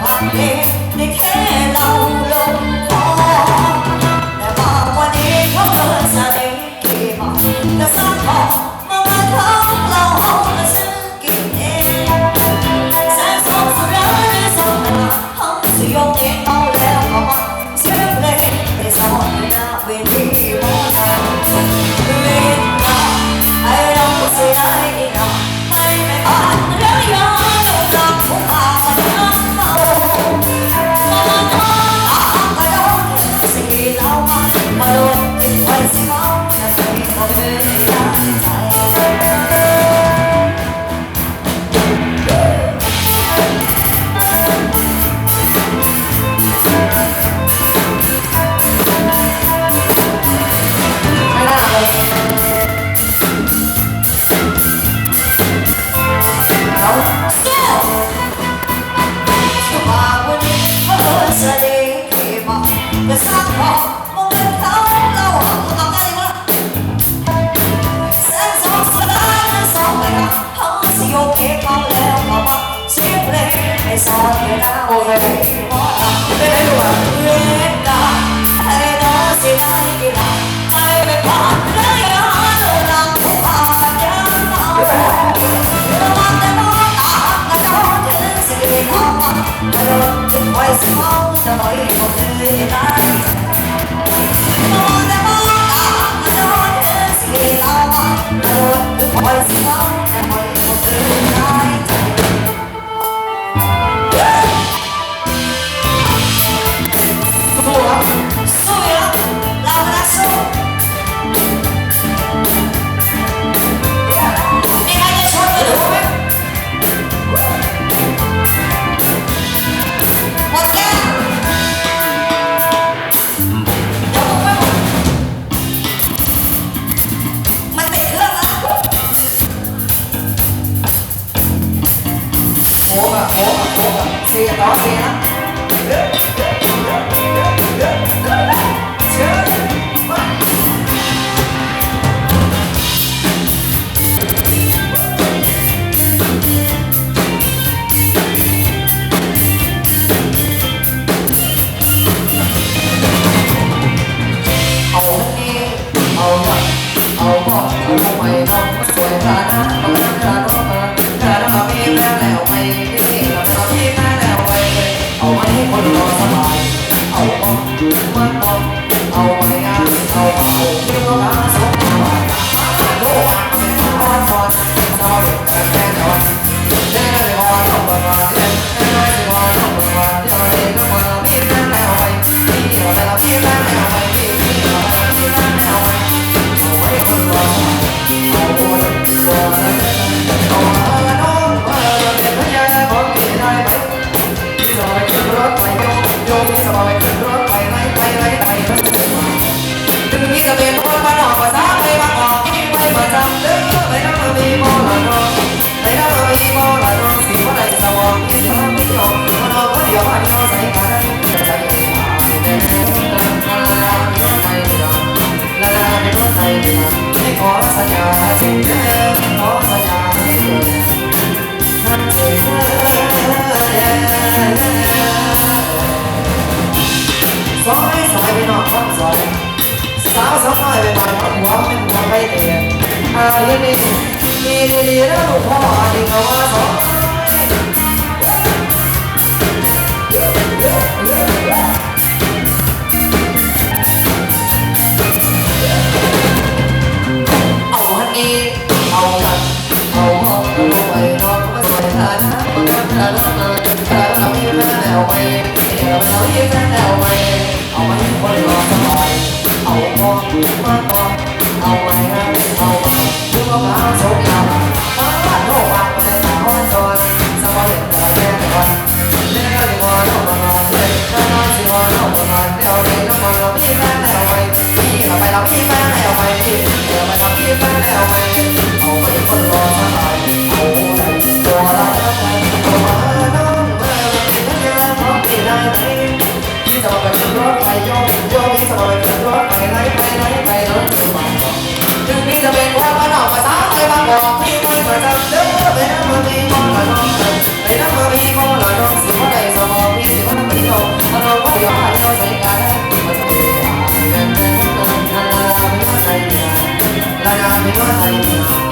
again. Oh, ายนี่มีดีๆแล้วพ่อดีกว่าสองเอาฮันนี่เอาฮันเอาห้องเอาไว้นอนก็สวยฐานะก็ทำฐานะมาฐานะเราไม่แม่เอาไว้เราไม่แม่เอาไว้เอาไว้คนรอสบายเอาห้องมาก่อนเอาไว้ฮะ Just need to make one มาบอกพี่คนมาดำเด้อไปน้ำมือพี่คนมาดำเด้อไน้ำมือพี่คนมาดำสิว่าใดสมองพี่สิว่าน้ำพี่โตถ้าเราไม่ยอมให้เราใส่กันลาดาไม่ว่าใส่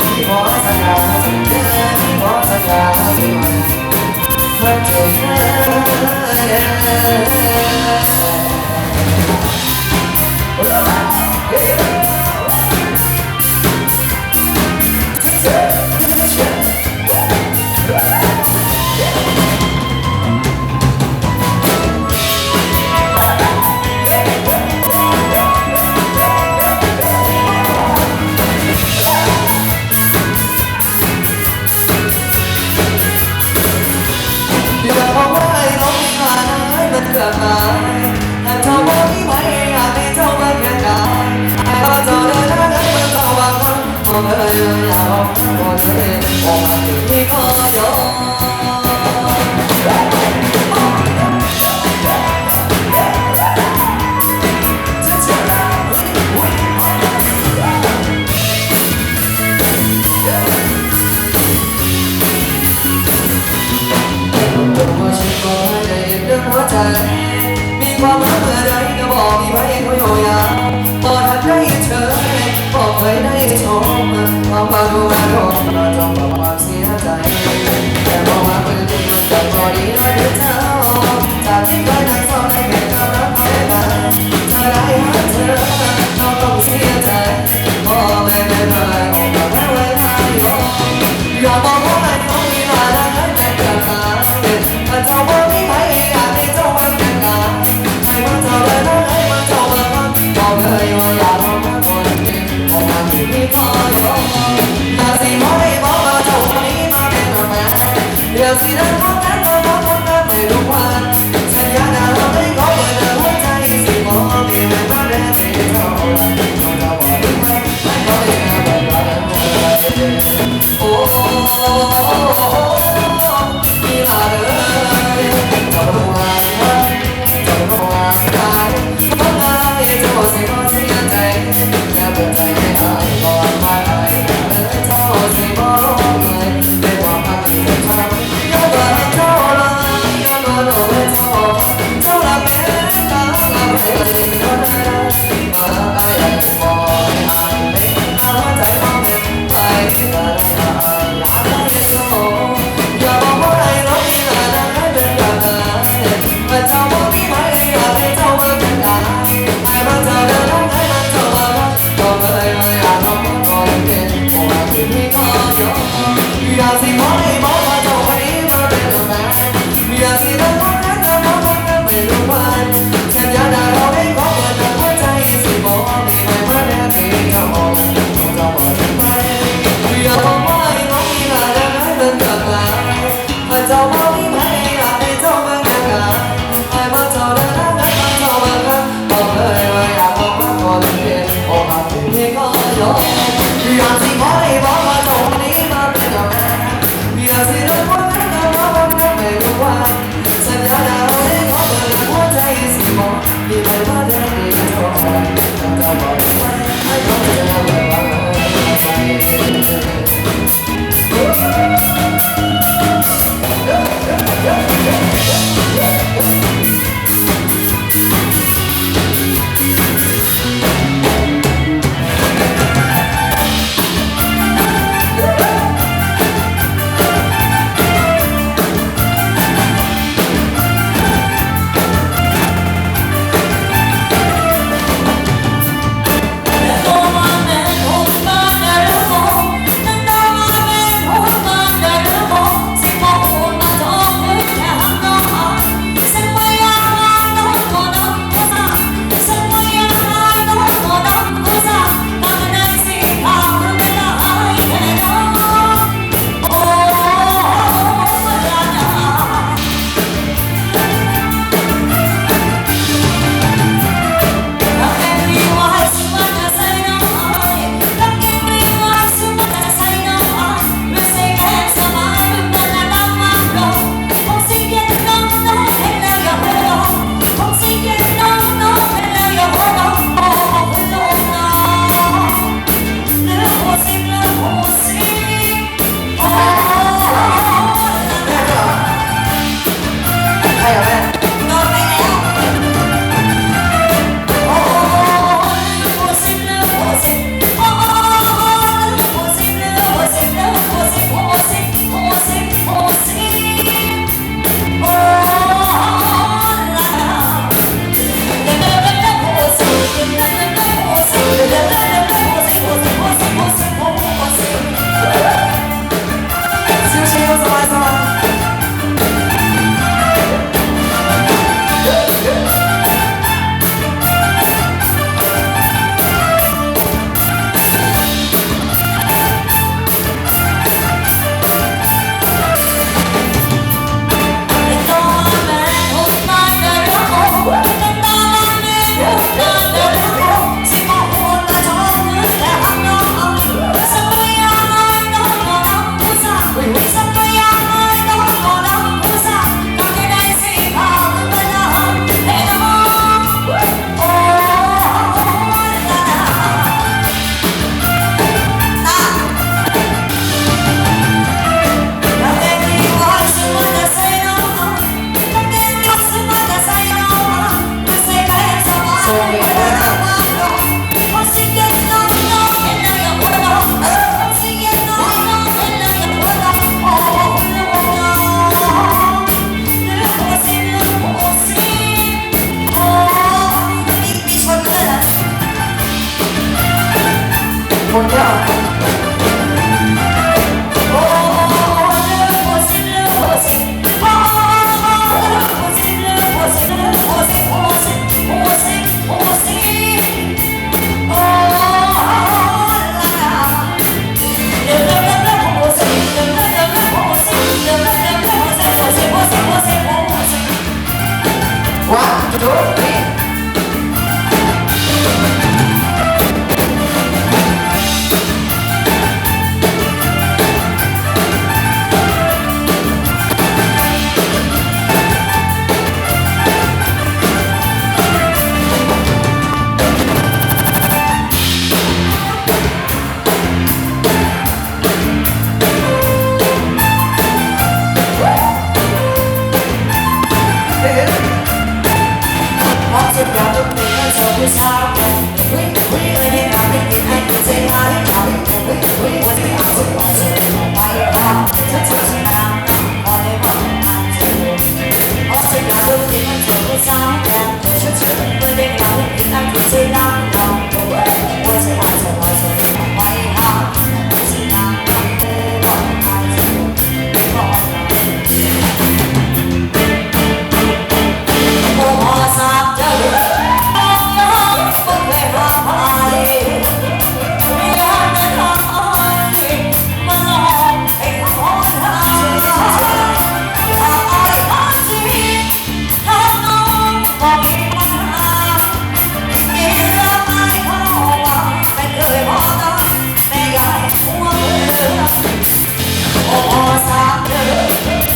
พี่ขอสัญญาพี่ขอสัญญา for God.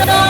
อ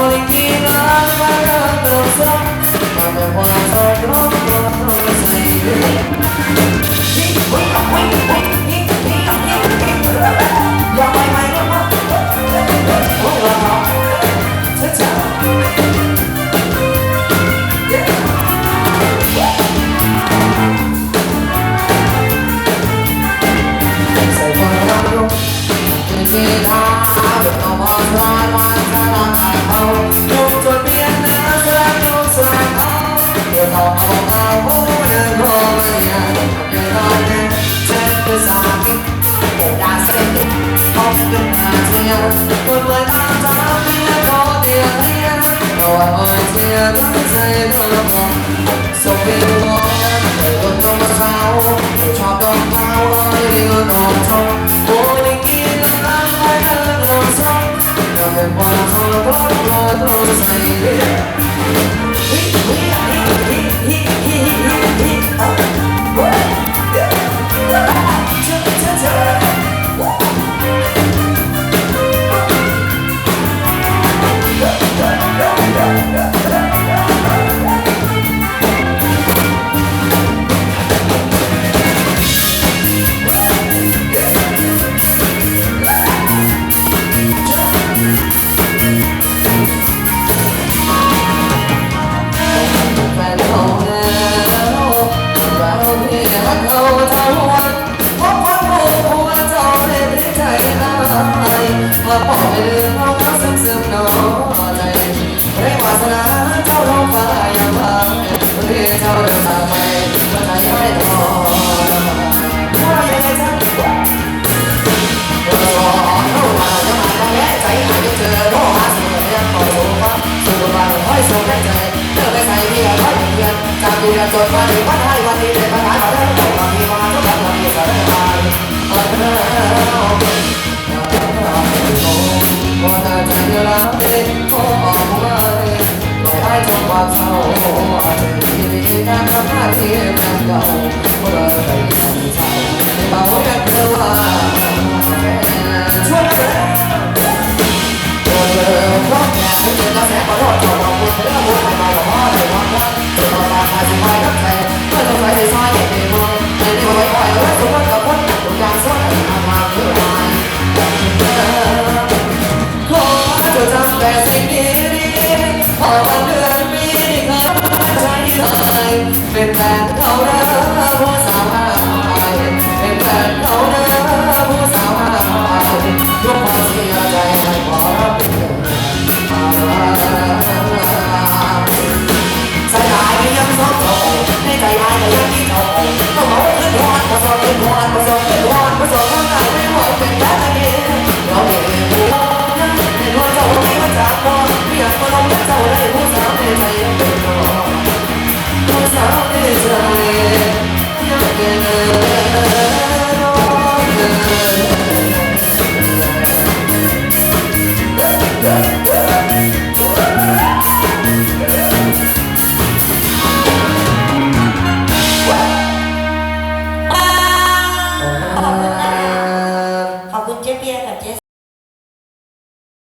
ได้